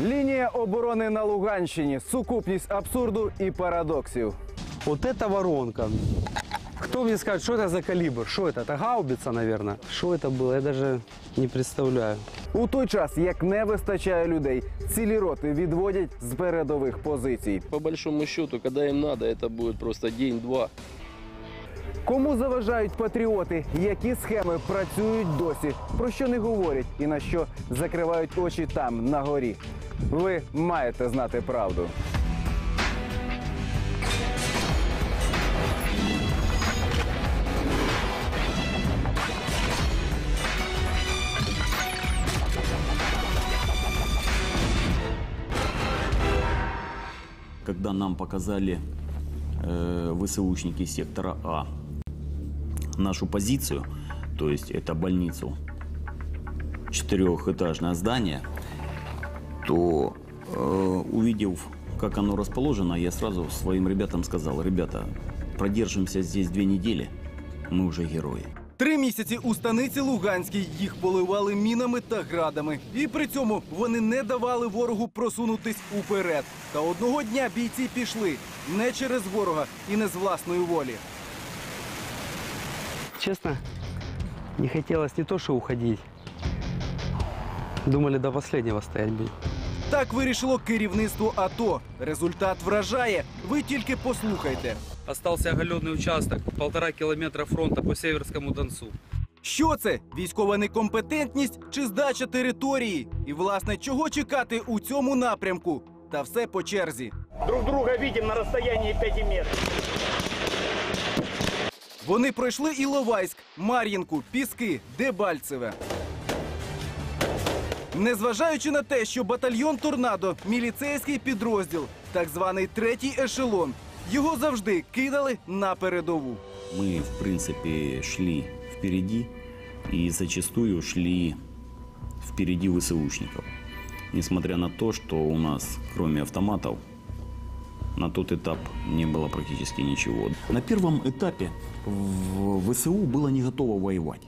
Лінія оборони на Луганщині, сукупність абсурду і парадоксів. Вот это воронка. Кто мне скажет, что это за калибр? Что это? Это гаубица, наверное. Что это было? Я даже не представляю. У той час, як не вистачає людей, цілі роти відводять з передових позицій. По большому счету, когда им надо, это будет просто день-два. Кому заважають патріоти, які схеми працюють досі, про що не говорять і на що закривають очі там на горі. Ви маєте знати правду. когда нам показали э, ВСУшники сектора А нашу позицию, то есть это больницу, четырехэтажное здание, то э, увидев, как оно расположено, я сразу своим ребятам сказал, ребята, продержимся здесь две недели, мы уже герои. Три місяці у станиці Луганській їх поливали мінами та градами. І при цьому вони не давали ворогу просунутись уперед. Та одного дня бійці пішли не через ворога і не з власної волі. Честно, не хотелось не то, что уходить. Думали до последнего стоять будем. Так вирішило керівництво АТО. Результат вражає. Ви тільки послухайте. Остался оголенный участок, полтора километра фронта по Северскому Донцу. Що це? Військова некомпетентність чи здача території? І, власне, чого чекати у цьому напрямку? Та все по черзі. Друг друга видим на расстоянии 5 метров. Вони пройшли Іловайськ, Мар'їнку, Піски, Дебальцеве. Незважаючи на те, що батальйон Торнадо міліцейський підрозділ, так званий третій ешелон, його завжди кидали на передову. Мы, в принципе, шли впереди и зачастую шли впереди ВСУшников. Несмотря на то, что у нас, кроме автоматов, на тот этап не было практически ничего. На первом этапе в ВСУ было не готово воевать.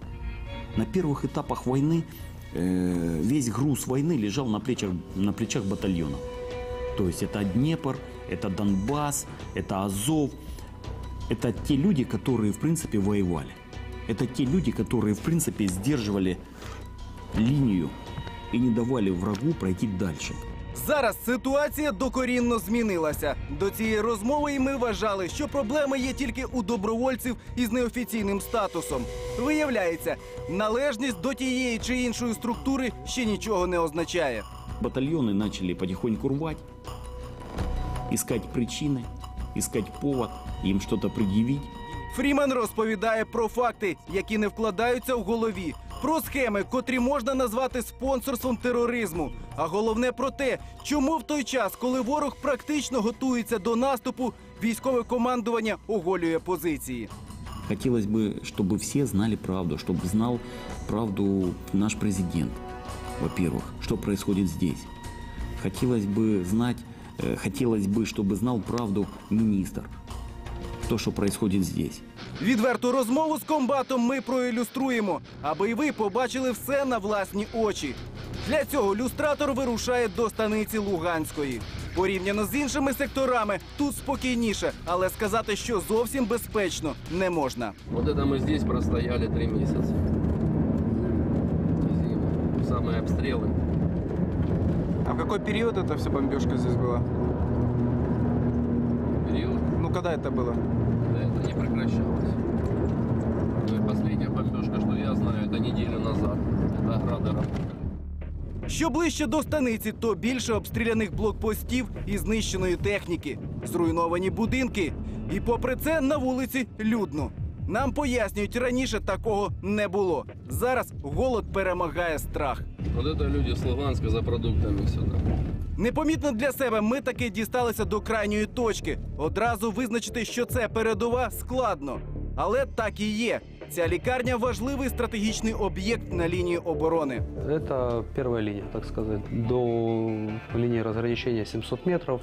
На первых этапах войны э, весь груз войны лежал на плечах, на плечах батальонов. То есть это Днепр, это Донбасс, это Азов. Это те люди, которые, в принципе, воевали. Это те люди, которые, в принципе, сдерживали линию и не давали врагу пройти дальше. Зараз ситуація докорінно змінилася. До цієї розмови і ми вважали, що проблеми є тільки у добровольців із неофіційним статусом. Виявляється, належність до тієї чи іншої структури ще нічого не означає. Батальоны начали потихоньку рвать, искать причины, искать повод, им что-то предъявить. Фріман розповідає про факти, які не вкладаються в голові, про схеми, котрі можна назвати спонсорством тероризму. А головне про те, чому в той час, коли ворог практично готується до наступу, військове командування оголює позиції. Хотелось бы, чтобы все знали правду, чтобы знал правду наш президент, во-первых, что происходит здесь. Хотелось бы знать, э, хотелось бы, чтобы знал правду министр, то, что происходит здесь. Відверту розмову з комбатом ми проілюструємо, аби й ви побачили все на власні очі. Для цього люстратор вирушає до станиці Луганської. Порівняно з іншими секторами тут спокійніше, але сказати, що зовсім безпечно, не можна. Вот это мы здесь простояли три месяца. Зиму. Самые обстрелы. А в какой период эта вся бомбежка здесь была? Период. Ну, когда это было? Да это не прекращалось. Ну и последняя бомбежка, что я знаю, это неделю назад. Это грады работали. Що ближче до станиці, то більше обстріляних блокпостів і знищеної техніки, зруйновані будинки. І попри це на вулиці людно. Нам пояснюють, раніше такого не було. Зараз голод перемагає страх. Вот это люди с Луганска за продуктами сюда. Непомітно для себе ми таки дісталися до крайньої точки. Одразу визначити, що це передова, складно. Але так і є. Ця лікарня важливий стратегічний об'єкт на лінії оборони. Це перша лінія, так сказати, До лінії розграничення 700 метров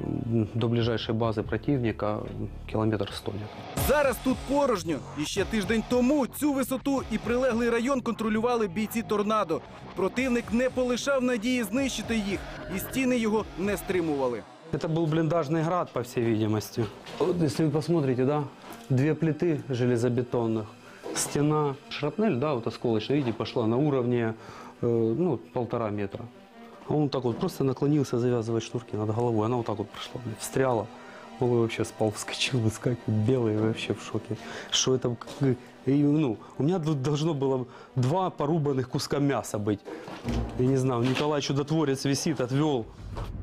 м, до ближайшей базы противника м, километр сто где-то. Зараз тут порожньо. І ще тиждень тому цю висоту і прилеглий район контролювали бійці торнадо. Противник не полишав надії знищити їх, і стіни його не стримували. Это был блиндажный град, по всей видимости. Вот если вы посмотрите, да, две плиты железобетонных, стена, шрапнель, да, вот осколочная, видите, пошла на уровне, э, ну, полтора метра. А он так вот просто наклонился завязывать шнурки над головой, она вот так вот прошла, блин, встряла. Малой вообще спал, вскочил, выскакивает, белый, вообще в шоке. Что это, как- и, ну, у меня тут должно было два порубанных куска мяса быть. Я не знаю, Николай Чудотворец висит, отвел.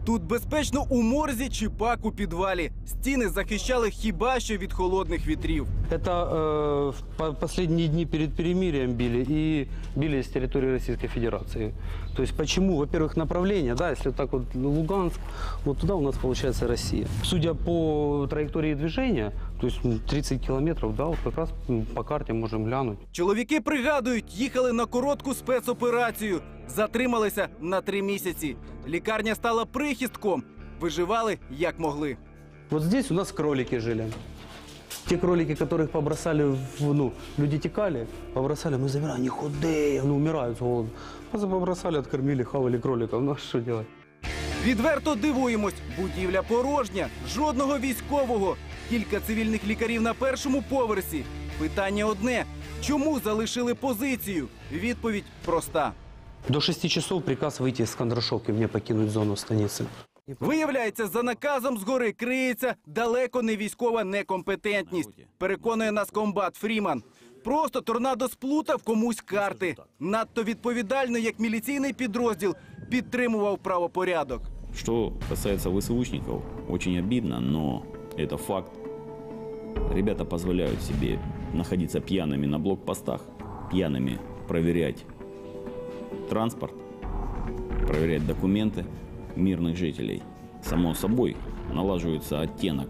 Тут безпечно у морзі чи пак у підвалі. Стіни захищали хіба що від холодних вітрів. Это э, в по- последние дни перед перемирием били и били с территории Российской Федерации. То есть почему? Во-первых, направление, да, если вот так вот Луганск, вот туда у нас получается Россия. Судя по траектории движения, то есть м, 30 километров, да, вот как раз м, по карте можем глянуть. Чоловіки пригадують, їхали на коротку спецоперацію. Затрималися на три місяці. Лікарня стала прихистком. Виживали як могли. Вот здесь у нас кролики жили. Те кролики, которых побросали, в, ну, люди текали, побросали, мы забираем, они худые, ну, умирают с голоду. Просто побросали, откормили, хавали кроликов, ну, а что делать? Відверто дивуємось. Будівля порожня, жодного військового. Кілька цивільних лікарів на першому поверсі. Питання одне: чому залишили позицію? Відповідь проста. До 6 часов приказ выйти из Кондрашовки, мне покинуть зону станицы. Виявляється, за наказом згори криється далеко не військова некомпетентність. Переконує нас комбат Фріман. Просто торнадо сплутав комусь карти. Надто відповідально, як міліційний підрозділ, підтримував правопорядок. Что касается ВСУшников, очень обидно, но это факт. Ребята позволяют себе находиться пьяными на блокпостах, пьяными проверять транспорт, проверять документы мирных жителей. Само собой, налаживается оттенок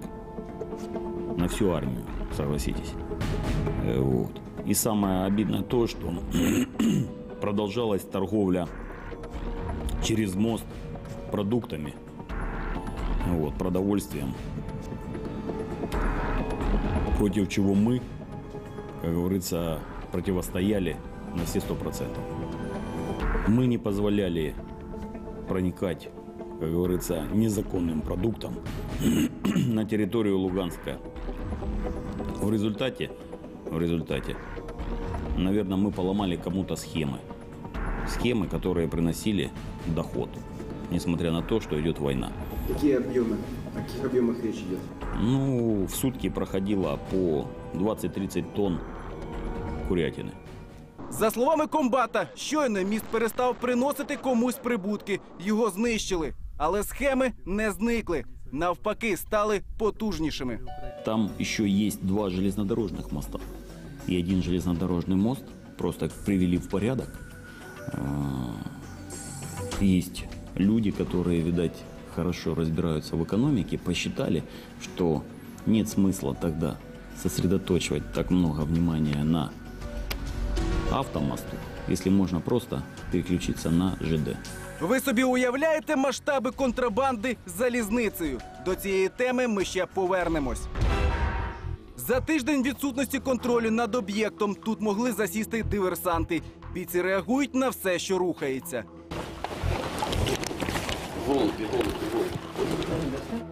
на всю армию, согласитесь. Э, Вот. И самое обидное то, что продолжалась торговля через мост продуктами, вот, продовольствием, против чего мы, как говорится, противостояли на все сто процентов. Мы не позволяли проникать, как говорится, незаконным продуктам на территорию Луганска. В результате, в результате, наверное, мы поломали кому-то схемы. Схемы, которые приносили доход, несмотря на то, что идет война. Какие объемы? О каких объемах речь идет? Ну, в сутки проходило по 20-30 тонн курятины. За словами комбата, щойно міст перестав приносити комусь прибутки. Його знищили. Але схеми не зникли. Навпаки, стали потужнішими. Там еще есть два железнодорожных моста. И один железнодорожный мост просто привели в порядок. А, Есть люди, которые, видать, хорошо разбираются в экономике, посчитали, что нет смысла тогда сосредоточивать так много внимания на автомосту, если можно просто переключиться на ЖД. Ви собі уявляєте масштаби контрабанди з залізницею? До цієї теми ми ще повернемось. За тиждень відсутності контролю над об'єктом тут могли засісти диверсанти. Бійці реагують на все, що рухається.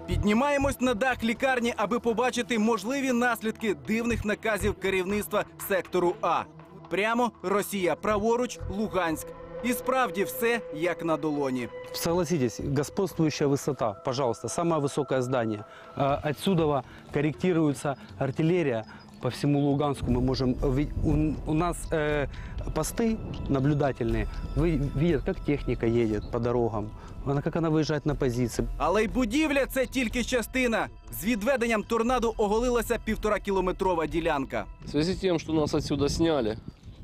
Піднімаємось на дах лікарні, аби побачити можливі наслідки дивних наказів керівництва сектору А Прямо Росія, праворуч Луганськ. І справді все як на долоні. Согласитесь, господствующая высота, пожалуйста, самое высокое здание. А, Отсюда корректируется артиллерия по всему Луганску. Мы можем, ви- у, у нас э, посты наблюдательные, вы видят, как техника едет по дорогам, она, как она выезжает на позиции. Але й будівля це тільки частина. З відведенням торнадо оголилася півтора кілометрова ділянка. В связи с тем, что нас отсюда сняли,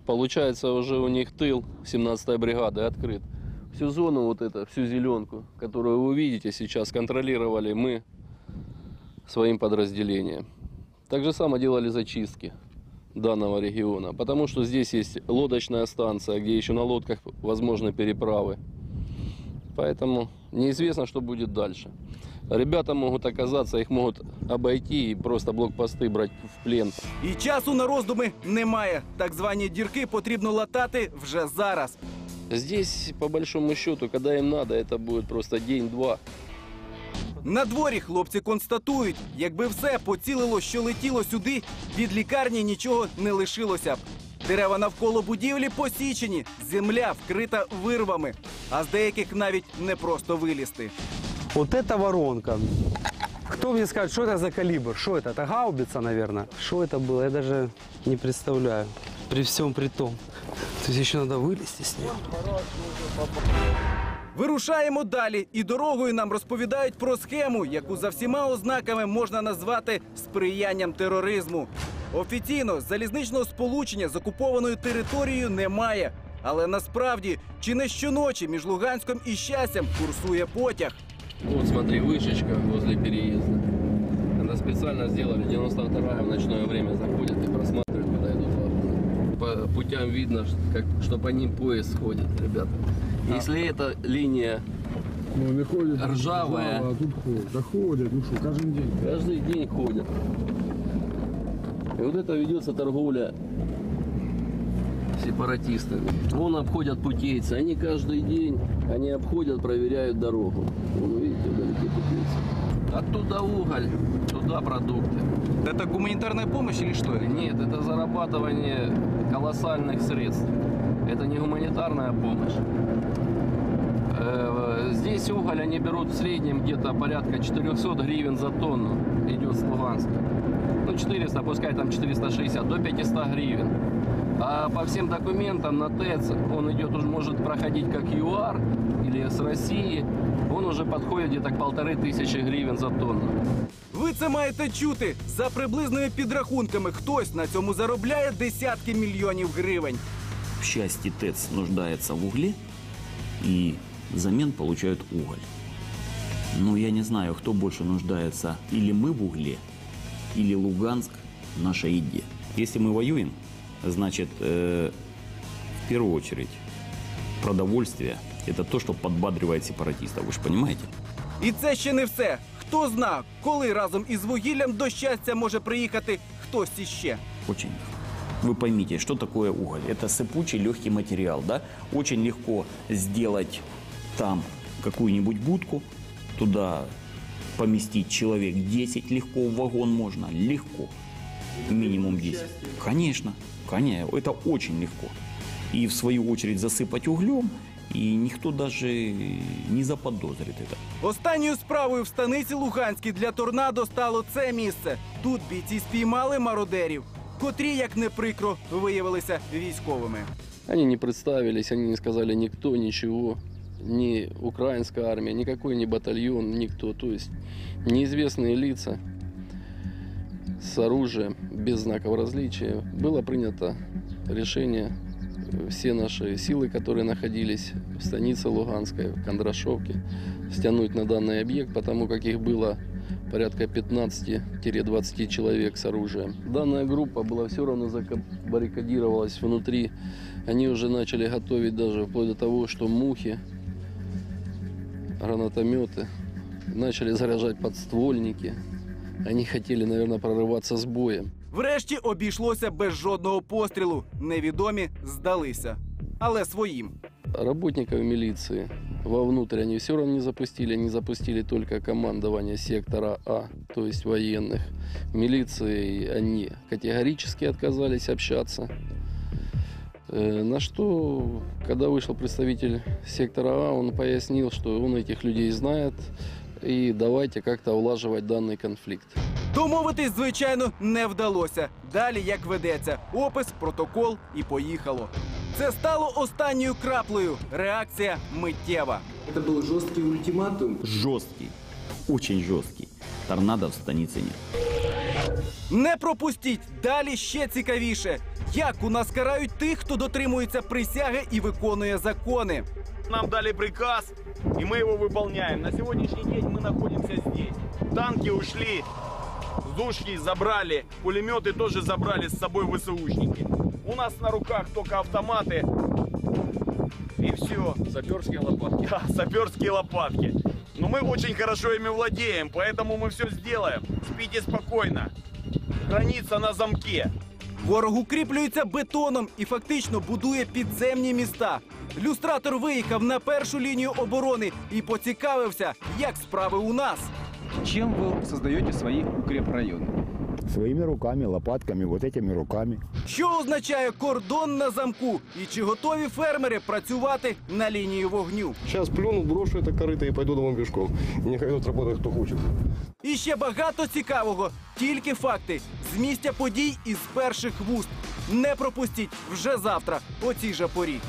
Получается уже у них тыл 17-й бригады открыт. Всю зону вот эту, всю зеленку, которую вы видите сейчас, контролировали мы своим подразделением. Так же само делали зачистки данного региона, потому что здесь есть лодочная станция, где еще на лодках возможны переправы. Поэтому неизвестно, что будет дальше. Ребята могут оказаться, их могут обойти и просто блокпосты брать в плен. І часу на роздуми немає. Так звані дірки потрібно латати вже зараз. Здесь, по большому счету, когда им надо, это будет просто день-два. На дворі хлопці констатують, якби все поцілило, що летіло сюди, від лікарні нічого не лишилося б. Дерева навколо будівлі посічені, земля вкрита вирвами, а з деяких навіть не просто вилізти. Вот эта воронка. Кто мне скажет, что это за калибр? Что это? Это гаубица, наверное. Что это было? Я даже не представляю. При всем при том. То есть еще надо вылезти с нее. Вирушаємо далі, і дорогою нам розповідають про схему, яку за всіма ознаками можна назвати сприянням тероризму. Офіційно залізничного сполучення з окупованою територією немає. Але насправді чи не щоночі між Луганськом і щастям курсує потяг. Вот смотри, вышечка возле переезда. Это специально сделали. 92-я в ночное время заходят и просматривают, куда идут вагоны. По путям видно, как, что по ним поезд ходит, ребята. Если эта линия Ну, не ходять. Ржавая. А тут ходять. Да ходять, ну що, кожен день. каждый день ходят. И вот это ведется торговля сепаратистами. Вон обходят путейцы. Они каждый день, они обходят, проверяют дорогу. Вон, видите, вдалеке путейцы. Оттуда уголь, туда продукты. Це гуманітарна допомога чи що? Нет, это зарабатывание колоссальных средств. Это не гуманитарная помощь. Э, Здесь уголь они берут в среднем где-то порядка 400 гривен за тонну. Идет с Луганска. Ну, 400, пускай там 460, до 500 гривен. А по всем документам на ТЭЦ он идет, уже может проходить как ЮАР или с России. Он уже подходит где-то к полторы тысячи гривен за тонну. Ви це маєте чути. За приблизними підрахунками хтось на цьому заробляє десятки мільйонів гривень. В счастье ТЭЦ нуждается в угле и взамен получают уголь. Но я не знаю, кто больше нуждается, или мы в угле, или Луганск в нашей еде. Если мы воюем, значит, э, в первую очередь, продовольствие – это то, что подбадривает сепаратистов, вы же понимаете? І це ще не все. Хто зна, коли разом із вугіллям до щастя може приїхати хтось іще. Очень легко. Вы поймите, что такое уголь? Это сыпучий легкий материал, да? Очень легко сделать там какую-нибудь будку, туда поместить человек 10 легко, в вагон можно, легко. Минимум 10. Конечно, конечно, это очень легко. И в свою очередь засыпать углем, и никто даже не заподозрит это. Останньою справою в станиці Луганській для торнадо стало це місце. Тут бійці спіймали мародерів, котрі, як не прикро, виявилися військовими. Они не представились, они не сказали никто, ничего. Ни украинская армия, никакой не батальон, никто. То есть неизвестные лица С оружием, без знаков различия. Было принято решение э, все наши силы, которые находились в станице Луганской, в Кондрашовке, стянуть на данный объект, потому как их было порядка 15-20 человек с оружием. Данная группа была все равно забаррикадировалась внутри. Они уже начали готовить даже вплоть до того, что мухи, гранатометы, начали заряжать подствольники. Они хотели, наверное, прорываться с боем. Врешті обійшлося без жодного пострілу. Невідомі здалися, але своїм. Работников милиции вовнутрь они все равно не запустили. Они запустили только командование сектора А, то есть военных. Милиции они категорически отказались общаться. Э, На что, когда вышел представитель сектора А, он пояснил, что он этих людей знает, и давайте как-то улаживать данный конфликт. Домовитись, звичайно, не вдалося. Далі як ведеться: опис, протокол і поїхало. Це стало останньою краплею. Реакція миттєва. Это был жесткий ультиматум. Жесткий, очень жесткий. Торнадо в станице нет. Не пропустіть! Далі ще цікавіше. Як у нас карають тих, хто дотримується присяги і виконує закони? Нам дали приказ, и мы его выполняем. На сегодняшний день мы находимся здесь. Танки ушли, душки забрали, пулеметы тоже забрали с собой ВСУшники. У нас на руках только автоматы и и все. Саперские лопатки. Да, саперские лопатки. Но мы очень хорошо ими владеем, поэтому мы все сделаем. Спите спокойно. Граница на замке. Ворог укріплюється бетоном і фактично будує підземні міста. Люстратор виїхав на першу лінію оборони і поцікавився, як справи у нас. Чем вы создаете свои укрепрайоны? Своими руками, лопатками, вот этими руками. Що означає кордон на замку? І чи готові фермери працювати на лінії вогню? Сейчас плюну, брошу это корыто и пойду домой пешком. И нехай тут работает кто хочет. І ще багато цікавого. Тільки факти з місця подій із перших вуст. Не пропустіть вже завтра о цій же порі.